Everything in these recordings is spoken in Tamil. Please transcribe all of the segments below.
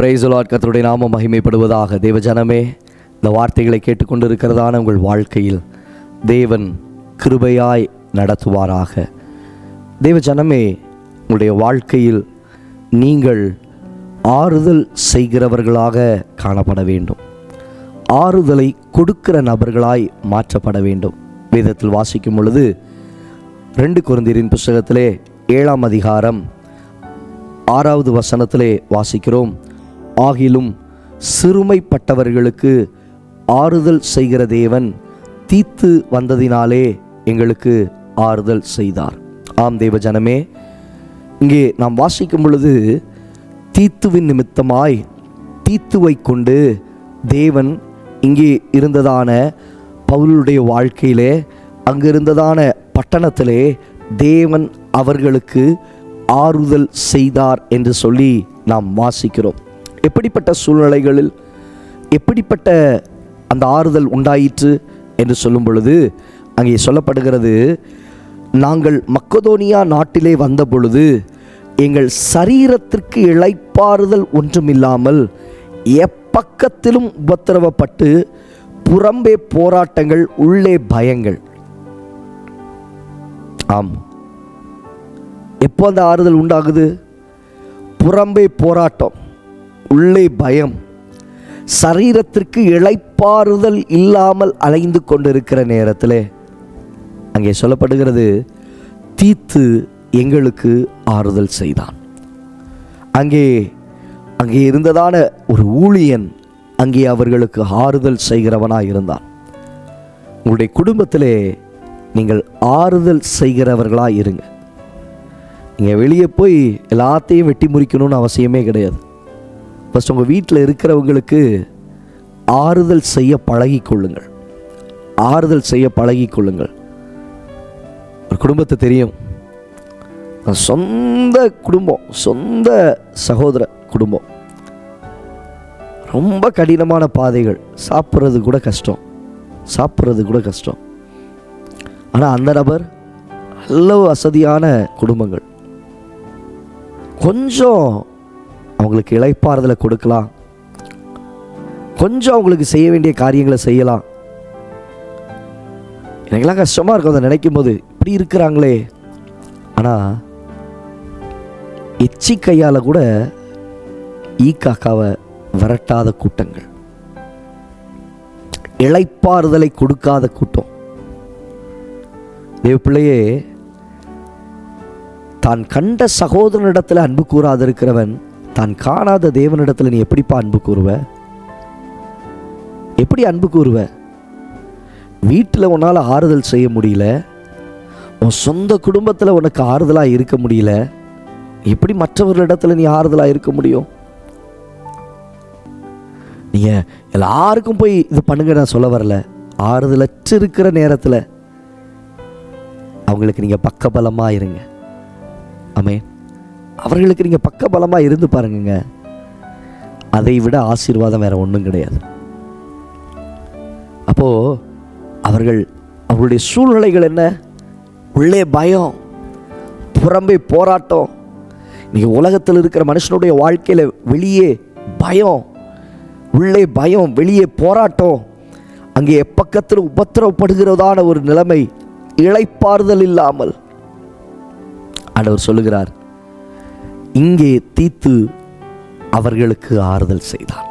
பிரைசலாட் கத்தருடைய நாம மகிமைப்படுவதாக. தேவ ஜனமே இந்த வார்த்தைகளை கேட்டுக்கொண்டிருக்கிறதான உங்கள் வாழ்க்கையில் தேவன் கிருபையாய் நடத்துவாராக. தேவ ஜனமே உங்களுடைய வாழ்க்கையில் நீங்கள் ஆறுதல் செய்கிறவர்களாக காணப்பட வேண்டும். ஆறுதலை கொடுக்கிற நபர்களாய் மாற்றப்பட வேண்டும். வேதத்தில் வாசிக்கும் பொழுது ரெண்டு குருந்தீரின் புஸ்தகத்திலே ஏழாம் அதிகாரம் ஆறாவது வசனத்திலே வாசிக்கிறோம். ஆகிலும் சிறுமைப்பட்டவர்களுக்கு ஆறுதல் செய்கிற தேவன் தீத்து வந்ததினாலே எங்களுக்கு ஆறுதல் செய்தார். ஆம் தேவ ஜனமே இங்கே நாம் வாசிக்கும் பொழுது தீத்துவின் நிமித்தமாய் தீத்துவை கொண்டு தேவன் இங்கே இருந்ததான பவுலுடைய வாழ்க்கையிலே அங்கு இருந்ததான பட்டணத்திலே தேவன் அவர்களுக்கு ஆறுதல் செய்தார் என்று சொல்லி நாம் வாசிக்கிறோம். எப்படிப்பட்ட சூழ்நிலைகளில் எப்படிப்பட்ட அந்த ஆறுதல் உண்டாயிற்று என்று சொல்லும் பொழுது அங்கே சொல்லப்படுகிறது நாங்கள் மக்கதோனியா நாட்டிலே வந்த பொழுது எங்கள் சரீரத்திற்கு இளைப்பாறுதல் ஒன்றுமில்லாமல் எப்பக்கத்திலும் உபத்திரவப்பட்டு புறம்பே போராட்டங்கள் உள்ளே பயங்கள். ஆம். எப்போ அந்த ஆறுதல் உண்டாகுது? புறம்பே போராட்டம். உள்ளே பயம். சரீரத்திற்கு இளைப்பாறுதல் இல்லாமல் அலைந்து கொண்டிருக்கிற நேரத்தில் அங்கே சொல்லப்படுகிறது தீத்து எங்களுக்கு ஆறுதல் செய்தான். அங்கே அங்கே இருந்ததான ஒரு ஊழியன் அங்கே அவர்களுக்கு ஆறுதல் செய்கிறவனாக இருந்தான். உங்களுடைய குடும்பத்திலே நீங்கள் ஆறுதல் செய்கிறவர்களாக இருங்க. நீங்கள் வெளியே போய் எல்லாத்தையும் வெட்டி முறிக்கணும்னு அவசியமே கிடையாது. ஃபஸ்ட் உங்கள் வீட்டில் இருக்கிறவங்களுக்கு ஆறுதல் செய்ய பழகிக்கொள்ளுங்கள். ஆறுதல் செய்ய பழகிக்கொள்ளுங்கள். ஒரு குடும்பத்தை தெரியும். சொந்த குடும்பம் சொந்த சகோதர குடும்பம். ரொம்ப கடினமான பாதைகள். சாப்பிட்றது கூட கஷ்டம். சாப்பிட்றது கூட கஷ்டம். ஆனால் அந்த நபர் நல்ல வசதியான குடும்பங்கள். கொஞ்சம் அவங்களுக்கு இளைப்பாறுதலை கொடுக்கலாம். கொஞ்சம் அவங்களுக்கு செய்ய வேண்டிய காரியங்களை செய்யலாம். எனக்கெல்லாம் கஷ்டமாக இருக்கும் அதை நினைக்கும் போது இப்படி இருக்கிறாங்களே. ஆனால் எச்சி கையால் கூட ஈ காக்காவை விரட்டாத கூட்டங்கள். இழைப்பாறுதலை கொடுக்காத கூட்டம். தேவப்பிள்ளையே தான் கண்ட சகோதரனிடத்தில் அன்பு கூறாதிருக்கிறவன் தான் காணாத தேவனிடத்தில் நீ எப்படிப்பா அன்பு கூறுவ? எப்படி அன்பு கூறுவ? வீட்டில் உன்னால் ஆறுதல் செய்ய முடியல. உன் சொந்த குடும்பத்தில் உனக்கு ஆறுதலாக இருக்க முடியல. எப்படி மற்றவர்களிடத்தில் நீ ஆறுதலாக இருக்க முடியும்? நீங்கள் எல்லாருக்கும் போய் இது பண்ணுங்க நான் சொல்ல வரல. ஆறுதலற்று இருக்கிற நேரத்தில் அவங்களுக்கு நீங்கள் பக்கபலமாக இருங்க. அமேன் அவர்களுக்கு நீங்கள் பக்க பலமாக இருந்து பாருங்கங்க. அதை விட ஆசீர்வாதம் வேறு ஒன்றும் கிடையாது. அப்போது அவர்கள் அவர்களுடைய சூழ்நிலைகள் என்ன? உள்ளே பயம் புறம்பே போராட்டம். நீங்கள் உலகத்தில் இருக்கிற மனுஷனுடைய வாழ்க்கையில் வெளியே பயம் உள்ளே பயம் வெளியே போராட்டம். அங்கே எப்பக்கத்தில் உபத்திரவப்படுகிறதான ஒரு நிலைமை இழைப்பாறுதல் இல்லாமல். ஆண்டவர் சொல்லுகிறார் இங்கே தீத்து அவர்களுக்கு ஆறுதல் செய்தான்.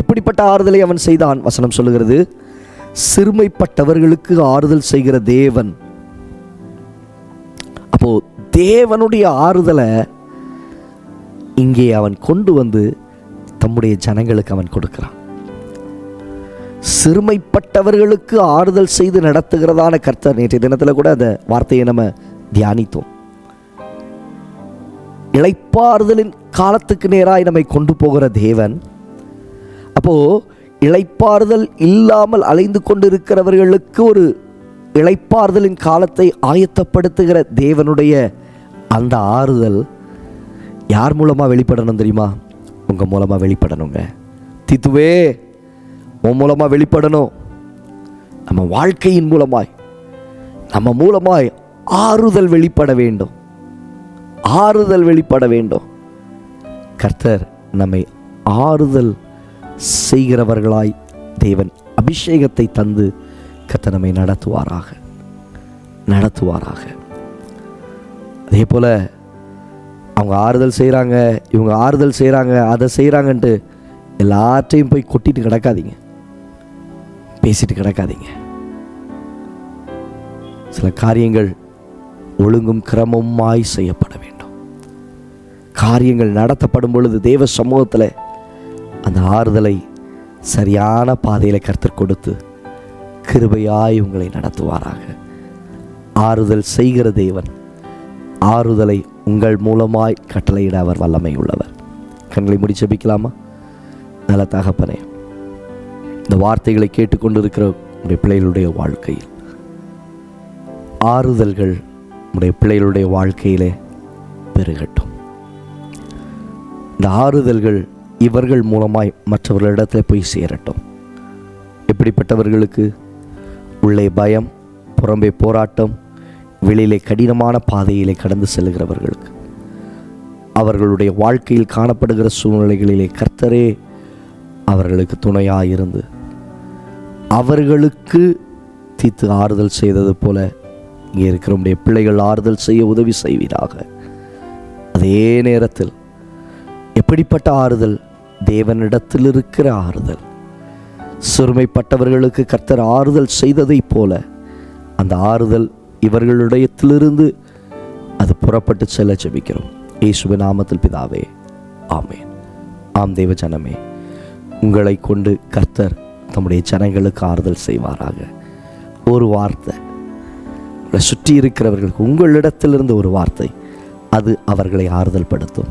எப்படிப்பட்ட ஆறுதலை அவன் செய்தான்? வசனம் சொல்லுகிறது சிறுமைப்பட்டவர்களுக்கு ஆறுதல் செய்கிற தேவன். அப்போ தேவனுடைய ஆறுதலை இங்கே அவன் கொண்டு வந்து தம்முடைய ஜனங்களுக்கு அவன் கொடுக்கிறான். சிறுமைப்பட்டவர்களுக்கு ஆறுதல் செய்து நடத்துகிறதான கர்த்தர் நேற்றைய தினத்தில் கூட அந்த வார்த்தையை நம்ம தியானித்தோம். இழைப்பாறுதலின் காலத்துக்கு நேராய் நம்மை கொண்டு போகிற தேவன். அப்போ இழைப்பாறுதல் இல்லாமல் அலைந்து கொண்டிருக்கிறவர்களுக்கு ஒரு இழைப்பாறுதலின் காலத்தை ஆயத்தப்படுத்துகிற தேவனுடைய அந்த ஆறுதல் யார் மூலமாக வெளிப்படணும் தெரியுமா? உங்கள் மூலமாக வெளிப்படணுங்க. தித்துவே உன் மூலமாக வெளிப்படணும். நம்ம வாழ்க்கையின் மூலமாய் நம்ம மூலமாய் ஆறுதல் வெளிப்பட வேண்டும். ஆறுதல் வெளிப்பட வேண்டும். கர்த்தர் நம்மை ஆறுதல் செய்கிறவர்களாய் தேவன் அபிஷேகத்தை தந்து கர்த்தர் நம்மை நடத்துவாராக நடத்துவாராக. அதே போல் அவங்க ஆறுதல் செய்கிறாங்க இவங்க ஆறுதல் செய்கிறாங்க அதை செய்கிறாங்கன்ட்டு எல்லாத்தையும் போய் கொட்டிட்டு கிடக்காதீங்க. பேசிட்டு கிடக்காதீங்க. சில காரியங்கள் ஒழுங்கும் கிரமமாய் செய்யப்படும். காரியங்கள் நடத்தப்படும் பொழுது தேவ சமூகத்தில் அந்த ஆறுதலை சரியான பாதையில் கருத்து கொடுத்து கிருபையாய் உங்களை நடத்துவாராக. ஆறுதல் செய்கிற தேவன் ஆறுதலை உங்கள் மூலமாய் கட்டளையிட அவர் வல்லமை உள்ளவர். கண்களை முடிச்சபிக்கலாமா நல்ல தகப்பனே இந்த வார்த்தைகளை கேட்டுக்கொண்டிருக்கிற உடைய பிள்ளைகளுடைய வாழ்க்கையில் ஆறுதல்கள் உடைய பிள்ளைகளுடைய வாழ்க்கையிலே பெருகட்டும். இந்த ஆறுதல்கள் இவர்கள் மூலமாய் மற்றவர்களிடத்தில் போய் சேரட்டும். எப்படிப்பட்டவர்களுக்கு? உள்ளே பயம் புறம்பே போராட்டம் வெளியிலே கடினமான பாதையிலே கடந்து செல்கிறவர்களுக்கு. அவர்களுடைய வாழ்க்கையில் காணப்படுகிற சூழ்நிலைகளிலே கர்த்தரே அவர்களுக்கு துணையாயிருந்து அவர்களுக்கு தீத்து ஆறுதல் செய்தது போல இங்கே இருக்கிற பிள்ளைகள் ஆறுதல் செய்ய உதவி செய்வீராக. அதே நேரத்தில் எப்படிப்பட்ட ஆறுதல்? தேவனிடத்தில் இருக்கிற ஆறுதல். சிறுமைப்பட்டவர்களுக்கு கர்த்தர் ஆறுதல் செய்ததைப் போல அந்த ஆறுதல் இவர்களுடையத்திலிருந்து அது புறப்பட்டு செல்ல ஜெபிக்கிறோம். இயேசுவ நாமத்தில் பிதாவே ஆமேன். ஆம் தேவ ஜனமே உங்களை கொண்டு கர்த்தர் தம்முடைய ஜனங்களுக்கு ஆறுதல் செய்வாராக. ஒரு வார்த்தை சுற்றி இருக்கிறவர்களுக்கு உங்களிடத்திலிருந்து ஒரு வார்த்தை அது அவர்களை ஆறுதல் படுத்தும்